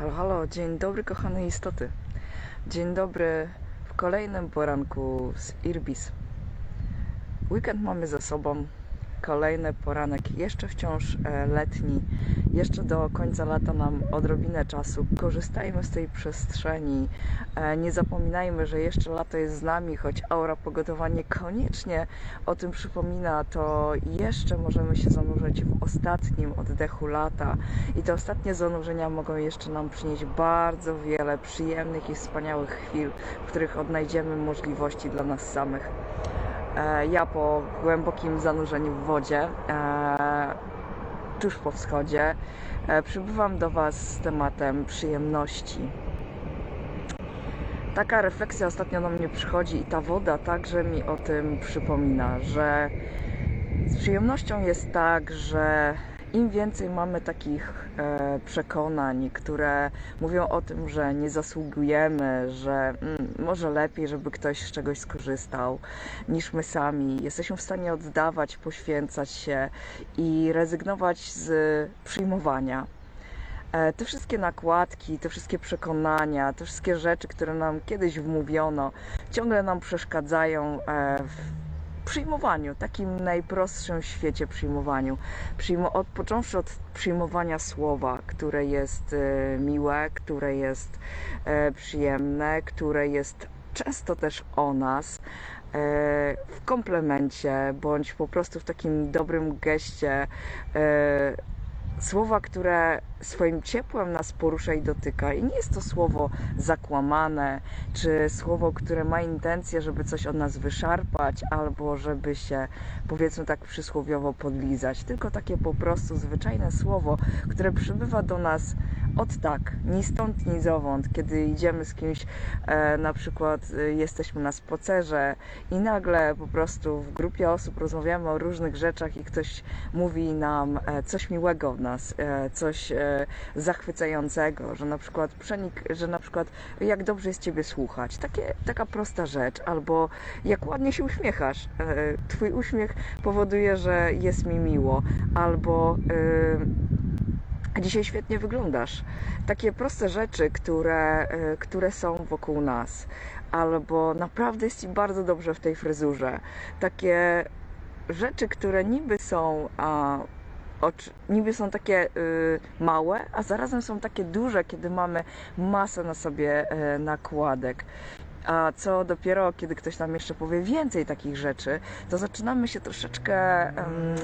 Halo, halo, dzień dobry kochane istoty. Dzień dobry w kolejnym poranku z Irbis. Weekend mamy za sobą. Kolejny poranek, jeszcze wciąż e, letni. Jeszcze do końca lata nam odrobinę czasu. Korzystajmy z tej przestrzeni. E, Nie zapominajmy, że jeszcze lato jest z nami, choć aura pogodowa niekoniecznie o tym przypomina, to jeszcze możemy się zanurzyć w ostatnim oddechu lata. I te ostatnie zanurzenia mogą jeszcze nam przynieść bardzo wiele przyjemnych i wspaniałych chwil, w których odnajdziemy możliwości dla nas samych. E, Ja po głębokim zanurzeniu w wodzie, e, tuż po wschodzie, e, przybywam do Was z tematem przyjemności. Taka refleksja ostatnio do mnie przychodzi i ta woda także mi o tym przypomina, że z przyjemnością jest tak, że im więcej mamy takich e, przekonań, które mówią o tym, że nie zasługujemy, że mm, może lepiej, żeby ktoś z czegoś skorzystał niż my sami, jesteśmy w stanie oddawać, poświęcać się i rezygnować z przyjmowania. E, Te wszystkie nakładki, te wszystkie przekonania, te wszystkie rzeczy, które nam kiedyś wmówiono, ciągle nam przeszkadzają e, w przyjmowaniu, takim najprostszym świecie przyjmowaniu. Przyjmo, od, począwszy od przyjmowania słowa, które jest e, miłe, które jest e, przyjemne, które jest często też o nas, e, w komplemencie, bądź po prostu w takim dobrym geście. Słowa, które swoim ciepłem nas porusza i dotyka. I nie jest to słowo zakłamane, czy słowo, które ma intencję, żeby coś od nas wyszarpać, albo żeby się, powiedzmy tak przysłowiowo, podlizać. Tylko takie po prostu zwyczajne słowo, które przybywa do nas od tak, ni stąd, ni zowąd, kiedy idziemy z kimś, e, na przykład e, jesteśmy na spacerze i nagle po prostu w grupie osób rozmawiamy o różnych rzeczach i ktoś mówi nam e, coś miłego w nas, e, coś e, zachwycającego, że na przykład przenik, że na przykład jak dobrze jest Ciebie słuchać, Takie, taka prosta rzecz, albo jak ładnie się uśmiechasz, Twój uśmiech powoduje, że jest mi miło, albo e, dzisiaj świetnie wyglądasz. Takie proste rzeczy, które, e, które są wokół nas. Albo naprawdę jest Ci bardzo dobrze w tej fryzurze. Takie rzeczy, które niby są, a, niby są takie y, małe, a zarazem są takie duże, kiedy mamy masę na sobie e, nakładek. A co dopiero, kiedy ktoś nam jeszcze powie więcej takich rzeczy, to zaczynamy się troszeczkę, em,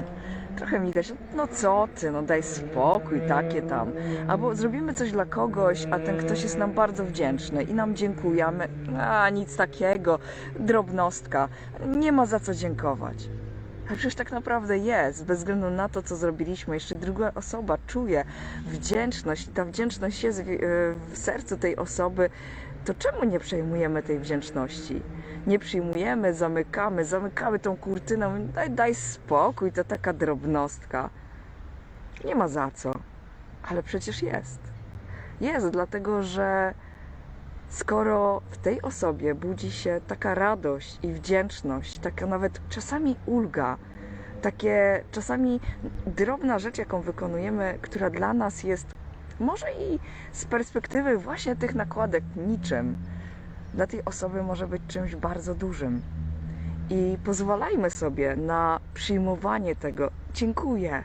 trochę migać. No co ty, no daj spokój, takie tam. Albo zrobimy coś dla kogoś, a ten ktoś jest nam bardzo wdzięczny i nam dziękujemy. A nic takiego, drobnostka. Nie ma za co dziękować. A przecież tak naprawdę jest, bez względu na to, co zrobiliśmy. Jeszcze druga osoba czuje wdzięczność i ta wdzięczność jest w, w sercu tej osoby. To czemu nie przejmujemy tej wdzięczności? Nie przyjmujemy, zamykamy, zamykamy tą kurtynę. Daj, daj spokój, to taka drobnostka. Nie ma za co, ale przecież jest. Jest, dlatego że skoro w tej osobie budzi się taka radość i wdzięczność, taka nawet czasami ulga, takie czasami drobna rzecz, jaką wykonujemy, która dla nas jest może i z perspektywy właśnie tych nakładek niczym, dla tej osoby może być czymś bardzo dużym. I pozwalajmy sobie na przyjmowanie tego. Dziękuję.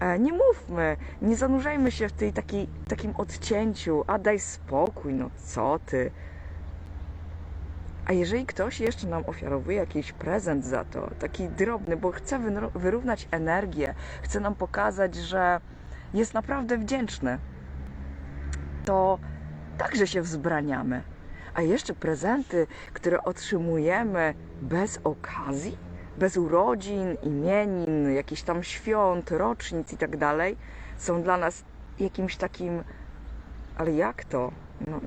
E, Nie mówmy, nie zanurzajmy się w tej takiej, takim odcięciu, a daj spokój, no co ty. A jeżeli ktoś jeszcze nam ofiarowuje jakiś prezent za to, taki drobny, bo chce wyrównać energię, chce nam pokazać, że jest naprawdę wdzięczny, to także się wzbraniamy. A jeszcze prezenty, które otrzymujemy bez okazji, bez urodzin, imienin, jakichś tam świąt, rocznic i tak dalej, są dla nas jakimś takim. Ale jak to? No,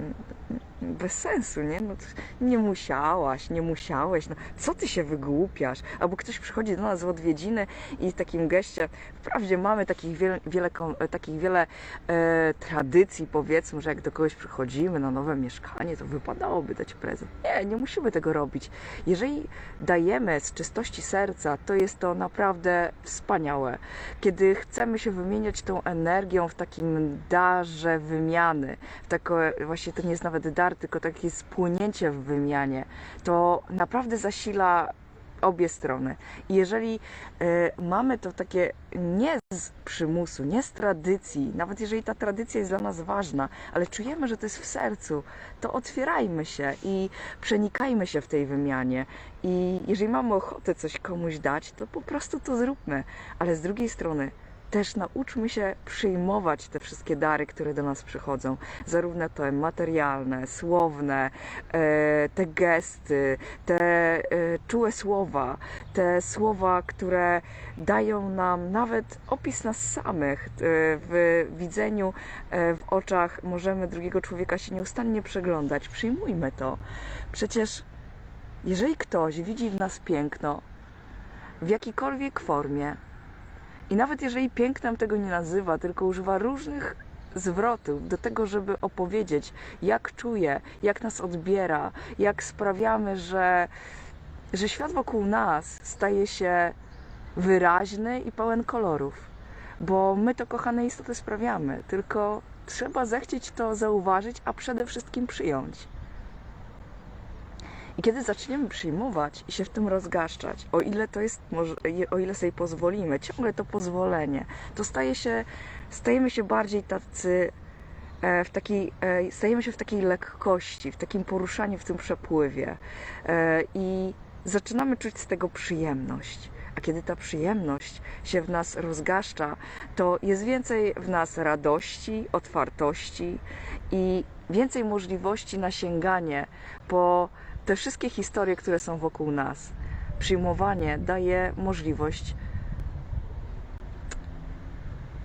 bez sensu, nie? No, nie musiałaś, nie musiałeś, no, co ty się wygłupiasz? Albo ktoś przychodzi do nas w odwiedziny i takim geście, wprawdzie mamy takich wiele, wiele, takich wiele e, tradycji, powiedzmy, że jak do kogoś przychodzimy na nowe mieszkanie, to wypadałoby dać prezent. Nie, nie musimy tego robić. Jeżeli dajemy z czystości serca, to jest to naprawdę wspaniałe. Kiedy chcemy się wymieniać tą energią w takim darze wymiany, w tako, właśnie to nie jest nawet dar, tylko takie spłynięcie w wymianie, to naprawdę zasila obie strony. I jeżeli e, mamy to takie nie z przymusu, nie z tradycji, nawet jeżeli ta tradycja jest dla nas ważna, ale czujemy, że to jest w sercu, to otwierajmy się i przenikajmy się w tej wymianie. I jeżeli mamy ochotę coś komuś dać, to po prostu to zróbmy. Ale z drugiej strony, też nauczmy się przyjmować te wszystkie dary, które do nas przychodzą, zarówno te materialne, słowne, e, te gesty, te e, czułe słowa, te słowa, które dają nam nawet opis nas samych. E, w widzeniu, w oczach możemy drugiego człowieka się nieustannie przeglądać. Przyjmujmy to. Przecież jeżeli ktoś widzi w nas piękno, w jakiejkolwiek formie, i nawet jeżeli pięknem tego nie nazywa, tylko używa różnych zwrotów do tego, żeby opowiedzieć, jak czuje, jak nas odbiera, jak sprawiamy, że, że świat wokół nas staje się wyraźny i pełen kolorów. Bo my to, kochane istoty, sprawiamy, tylko trzeba zechcieć to zauważyć, a przede wszystkim przyjąć. I kiedy zaczniemy przyjmować i się w tym rozgaszczać, o ile to jest, o ile sobie pozwolimy, ciągle to pozwolenie, to staje się, stajemy się bardziej tacy, e, w takiej, e, stajemy się w takiej lekkości, w takim poruszaniu, w tym przepływie E, i zaczynamy czuć z tego przyjemność. A kiedy ta przyjemność się w nas rozgaszcza, to jest więcej w nas radości, otwartości i więcej możliwości na sięganie po te wszystkie historie, które są wokół nas. Przyjmowanie daje możliwość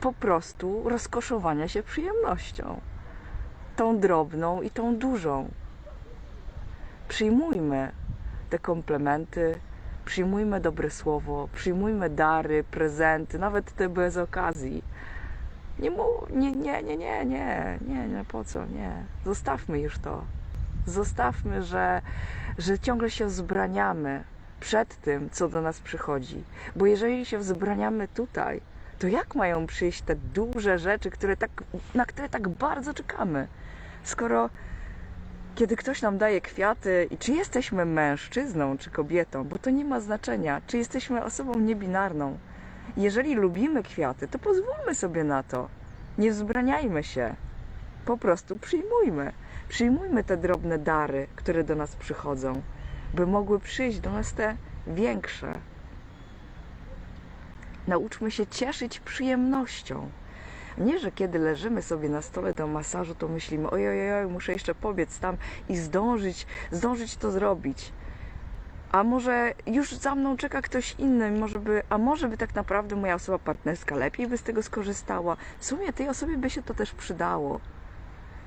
po prostu rozkoszowania się przyjemnością. Tą drobną i tą dużą. Przyjmujmy te komplementy, przyjmujmy dobre słowo, przyjmujmy dary, prezenty, nawet te bez okazji. Nie, mu, nie, nie, nie, nie, nie, nie, nie, po co, nie. Zostawmy już to. Zostawmy, że, że ciągle się wzbraniamy przed tym, co do nas przychodzi. Bo jeżeli się wzbraniamy tutaj, to jak mają przyjść te duże rzeczy, które tak, na które tak bardzo czekamy? Skoro kiedy ktoś nam daje kwiaty i czy jesteśmy mężczyzną czy kobietą, bo to nie ma znaczenia, czy jesteśmy osobą niebinarną. Jeżeli lubimy kwiaty, to pozwólmy sobie na to. Nie wzbraniajmy się. Po prostu przyjmujmy. Przyjmujmy te drobne dary, które do nas przychodzą, by mogły przyjść do nas te większe. Nauczmy się cieszyć przyjemnością. Nie, że kiedy leżymy sobie na stole do masażu, to myślimy, oj, oj, oj, muszę jeszcze pobiec tam i zdążyć, zdążyć to zrobić. A może już za mną czeka ktoś inny, może by, a może by tak naprawdę moja osoba partnerska lepiej by z tego skorzystała. W sumie tej osobie by się to też przydało.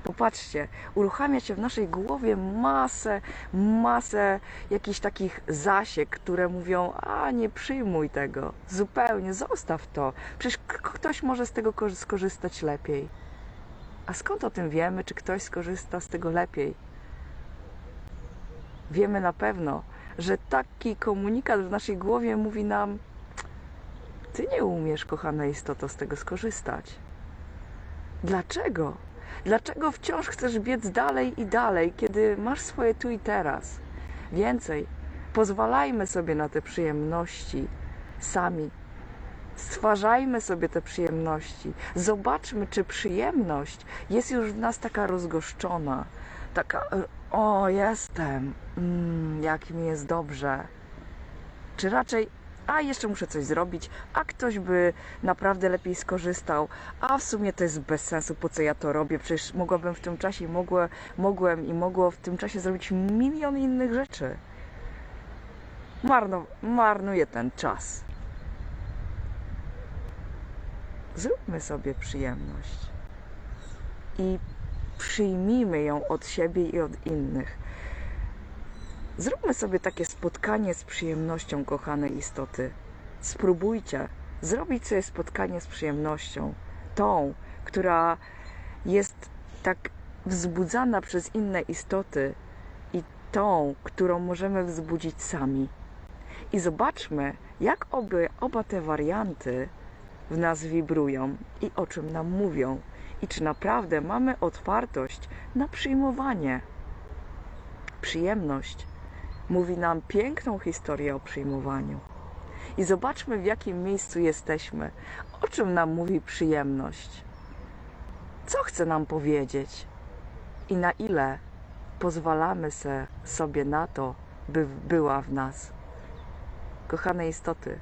Popatrzcie, uruchamia się w naszej głowie masę, masę jakichś takich zasiek, które mówią, a nie przyjmuj tego, zupełnie, zostaw to. Przecież ktoś może z tego korzy- skorzystać lepiej. A skąd o tym wiemy, czy ktoś skorzysta z tego lepiej? Wiemy na pewno, że taki komunikat w naszej głowie mówi nam, ty nie umiesz, kochana istoto, z tego skorzystać. Dlaczego? Dlaczego wciąż chcesz biec dalej i dalej, kiedy masz swoje tu i teraz? Więcej, pozwalajmy sobie na te przyjemności sami. Stwarzajmy sobie te przyjemności. Zobaczmy, czy przyjemność jest już w nas taka rozgoszczona, taka, o, jestem, mm, jak mi jest dobrze. Czy raczej, a jeszcze muszę coś zrobić, a ktoś by naprawdę lepiej skorzystał, a w sumie to jest bez sensu, po co ja to robię, przecież mogłabym w tym czasie, mogłem, mogłem i mogło w tym czasie zrobić milion innych rzeczy. Marno, marnuję ten czas. Zróbmy sobie przyjemność. I przyjmijmy ją od siebie i od innych. Zróbmy sobie takie spotkanie z przyjemnością, kochane istoty. Spróbujcie zrobić sobie spotkanie z przyjemnością, tą, która jest tak wzbudzana przez inne istoty i tą, którą możemy wzbudzić sami. I zobaczmy, jak oby, oba te warianty w nas wibrują i o czym nam mówią, i czy naprawdę mamy otwartość na przyjmowanie. Przyjemność mówi nam piękną historię o przyjmowaniu. I zobaczmy, w jakim miejscu jesteśmy, o czym nam mówi przyjemność, co chce nam powiedzieć i na ile pozwalamy se, sobie na to, by była w nas. Kochane istoty,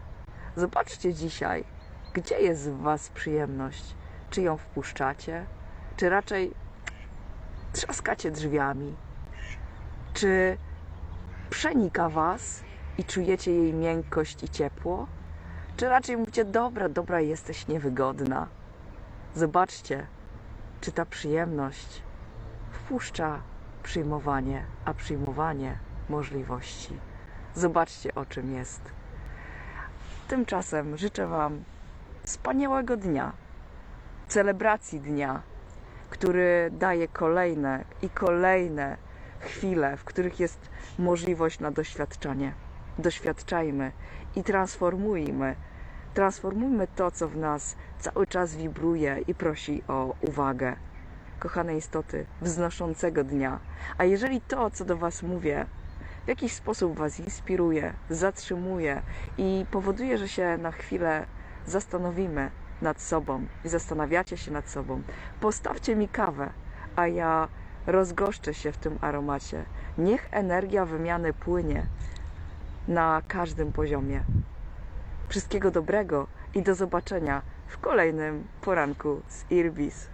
zobaczcie dzisiaj, gdzie jest w Was przyjemność. Czy ją wpuszczacie, czy raczej trzaskacie drzwiami, czy przenika Was i czujecie jej miękkość i ciepło, czy raczej mówicie, dobra, dobra, jesteś niewygodna. Zobaczcie, czy ta przyjemność wpuszcza przyjmowanie, a przyjmowanie możliwości. Zobaczcie, o czym jest. Tymczasem życzę Wam wspaniałego dnia, celebracji dnia, który daje kolejne i kolejne chwile, w których jest możliwość na doświadczanie. Doświadczajmy i transformujmy. Transformujmy to, co w nas cały czas wibruje i prosi o uwagę. Kochane istoty, wznoszącego dnia. A jeżeli to, co do Was mówię, w jakiś sposób Was inspiruje, zatrzymuje i powoduje, że się na chwilę zastanowimy nad sobą i zastanawiacie się nad sobą, postawcie mi kawę, a ja rozgoszczę się w tym aromacie. Niech energia wymiany płynie na każdym poziomie. Wszystkiego dobrego i do zobaczenia w kolejnym poranku z Irbis.